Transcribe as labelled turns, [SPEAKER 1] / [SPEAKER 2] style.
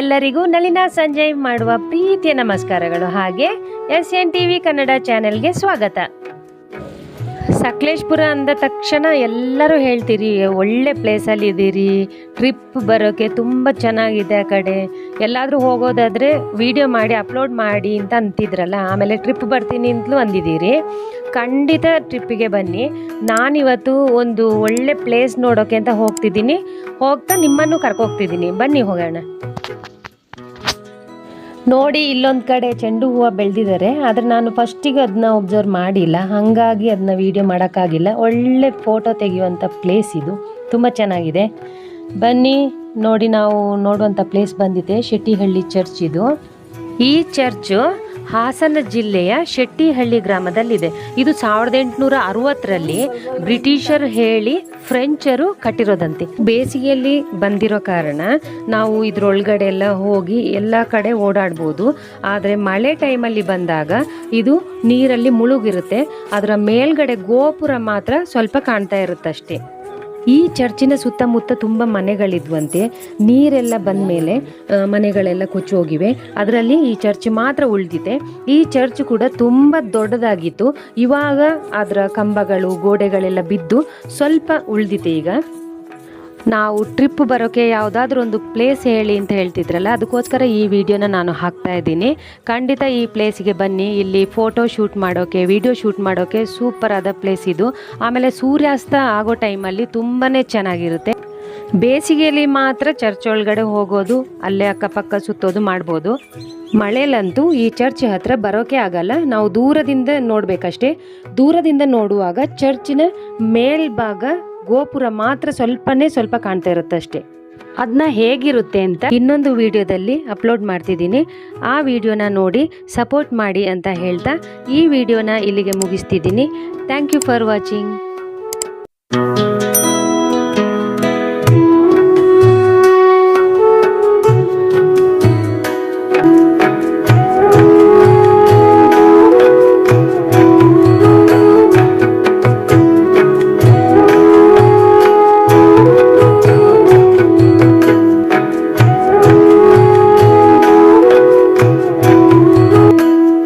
[SPEAKER 1] ಎಲ್ಲರಿಗೂ ನಳಿನ ಸಂಜಯ್ ಮಾಡುವ ಪ್ರೀತಿಯ ನಮಸ್ಕಾರಗಳು. ಹಾಗೆ S N T V Kannada ಚಾನೆಲ್ಗೆ ಸ್ವಾಗತ. ಸಕಲೇಶ್ಪುರ ಅಂದ ತಕ್ಷಣ ಎಲ್ಲರೂ ಹೇಳ್ತೀರಿ, ಒಳ್ಳೆ ಪ್ಲೇಸಲ್ಲಿ ಇದ್ದೀರಿ, ಟ್ರಿಪ್ ಬರೋಕ್ಕೆ ತುಂಬ ಚೆನ್ನಾಗಿದೆ ಆ ಕಡೆ. ಎಲ್ಲಾದರೂ ಹೋಗೋದಾದರೆ ವಿಡಿಯೋ ಮಾಡಿ ಅಪ್ಲೋಡ್ ಮಾಡಿ ಅಂತ ಅಂತಿದ್ರಲ್ಲ, ಆಮೇಲೆ ಟ್ರಿಪ್ ಬರ್ತೀನಿ ಅಂತಲೂ ಅಂದಿದ್ದೀರಿ. ಖಂಡಿತ ಟ್ರಿಪ್ಪಿಗೆ ಬನ್ನಿ. ನಾನಿವತ್ತು ಒಂದು ಒಳ್ಳೆ ಪ್ಲೇಸ್ ನೋಡೋಕೆ ಅಂತ ಹೋಗ್ತಿದ್ದೀನಿ. ಹೋಗ್ತಾ ನಿಮ್ಮನ್ನು ಕರ್ಕೋಗ್ತಿದ್ದೀನಿ. ಬನ್ನಿ ಹೋಗೋಣ. ನೋಡಿ, ಇಲ್ಲೊಂದು ಕಡೆ ಚೆಂಡು ಹೂವು ಬೆಳೆದಿದ್ದಾರೆ ಆದರೆ ನಾನು ಫಸ್ಟಿಗೆ ಅದನ್ನ ಒಬ್ಸರ್ವ್ ಮಾಡಿಲ್ಲ. ಹಾಗಾಗಿ ಅದನ್ನ ವೀಡಿಯೋ ಮಾಡೋಕ್ಕಾಗಿಲ್ಲ. ಒಳ್ಳೆ ಫೋಟೋ ತೆಗೆಯುವಂಥ ಪ್ಲೇಸ್ ಇದು. ತುಂಬ ಚೆನ್ನಾಗಿದೆ. ಬನ್ನಿ, ನೋಡಿ, ನಾವು ನೋಡುವಂಥ ಪ್ಲೇಸ್ ಬಂದಿದೆ. ಶೆಟ್ಟಿಹಳ್ಳಿ ಚರ್ಚ್ ಇದು. ಈ ಚರ್ಚು ಹಾಸನ ಜಿಲ್ಲೆಯ ಶೆಟ್ಟಿಹಳ್ಳಿ ಗ್ರಾಮದಲ್ಲಿದೆ. ಇದು ಸಾವಿರದ ಎಂಟುನೂರ ಅರವತ್ತರಲ್ಲಿ ಬ್ರಿಟಿಷರು ಹೇಳಿ ಫ್ರೆಂಚರು ಕಟ್ಟಿರೋದಂತೆ. ಬೇಸಿಗೆಯಲ್ಲಿ ಬಂದಿರೋ ಕಾರಣ ನಾವು ಇದರೊಳಗಡೆ ಎಲ್ಲ ಹೋಗಿ ಎಲ್ಲ ಕಡೆ ಓಡಾಡ್ಬೋದು. ಆದರೆ ಮಳೆ ಟೈಮಲ್ಲಿ ಬಂದಾಗ ಇದು ನೀರಲ್ಲಿ ಮುಳುಗಿರುತ್ತೆ. ಅದರ ಮೇಲ್ಗಡೆ ಗೋಪುರ ಮಾತ್ರ ಸ್ವಲ್ಪ ಕಾಣ್ತಾ ಇರುತ್ತಷ್ಟೇ. ಈ ಚರ್ಚಿನ ಸುತ್ತಮುತ್ತ ತುಂಬ ಮನೆಗಳಿದ್ವಂತೆ. ನೀರೆಲ್ಲ ಬಂದ ಮೇಲೆ ಮನೆಗಳೆಲ್ಲ ಕೊಚ್ಚಿ ಹೋಗಿವೆ ಅದರಲ್ಲಿ ಈ ಚರ್ಚ್ ಮಾತ್ರ ಉಳಿದಿದೆ. ಈ ಚರ್ಚ್ ಕೂಡ ತುಂಬ ದೊಡ್ಡದಾಗಿತ್ತು. ಇವಾಗ ಅದರ ಕಂಬಗಳು, ಗೋಡೆಗಳೆಲ್ಲ ಬಿದ್ದು ಸ್ವಲ್ಪ ಉಳಿದಿದೆ ಈಗ. ನಾವು ಟ್ರಿಪ್ ಬರೋಕ್ಕೆ ಯಾವುದಾದ್ರೂ ಒಂದು ಪ್ಲೇಸ್ ಹೇಳಿ ಅಂತ ಹೇಳ್ತಿದ್ರಲ್ಲ, ಅದಕ್ಕೋಸ್ಕರ ಈ ವಿಡಿಯೋನ ನಾನು ಹಾಕ್ತಾ ಇದ್ದೀನಿ. ಖಂಡಿತ ಈ ಪ್ಲೇಸಿಗೆ ಬನ್ನಿ, ಇಲ್ಲಿ ಫೋಟೋ ಶೂಟ್ ಮಾಡೋಕ್ಕೆ ವಿಡಿಯೋ ಶೂಟ್ ಮಾಡೋಕ್ಕೆ ಸೂಪರ್ ಆದ ಪ್ಲೇಸ್ ಇದು. ಆಮೇಲೆ ಸೂರ್ಯಾಸ್ತ ಆಗೋ ಟೈಮಲ್ಲಿ ತುಂಬಾ ಚೆನ್ನಾಗಿರುತ್ತೆ. ಬೇಸಿಗೆಯಲ್ಲಿ ಮಾತ್ರ ಚರ್ಚ್ ಒಳಗಡೆ ಹೋಗೋದು, ಅಲ್ಲೇ ಅಕ್ಕಪಕ್ಕ ಸುತ್ತೋದು ಮಾಡ್ಬೋದು. ಮಳೆಯಲ್ಲಂತೂ ಈ ಚರ್ಚ್ ಹತ್ರ ಬರೋಕೆ ಆಗಲ್ಲ, ನಾವು ದೂರದಿಂದ ನೋಡಬೇಕಷ್ಟೇ. ದೂರದಿಂದ ನೋಡುವಾಗ ಚರ್ಚಿನ ಮೇಲ್ಭಾಗ ಗೋಪುರ ಮಾತ್ರ ಸ್ವಲ್ಪನೇ ಸ್ವಲ್ಪ ಕಾಣ್ತಾ ಇರುತ್ತೆ ಅಷ್ಟೇ. ಅದನ್ನ ಹೇಗಿರುತ್ತೆ ಅಂತ ಇನ್ನೊಂದು ವಿಡಿಯೋದಲ್ಲಿ ಅಪ್ಲೋಡ್ ಮಾಡ್ತಿದ್ದೀನಿ. ಆ ವಿಡಿಯೋನ ನೋಡಿ ಸಪೋರ್ಟ್ ಮಾಡಿ ಅಂತ ಹೇಳ್ತಾ ಈ ವಿಡಿಯೋನ ಇಲ್ಲಿಗೆ ಮುಗಿಸ್ತಿದ್ದೀನಿ. Thank you for watching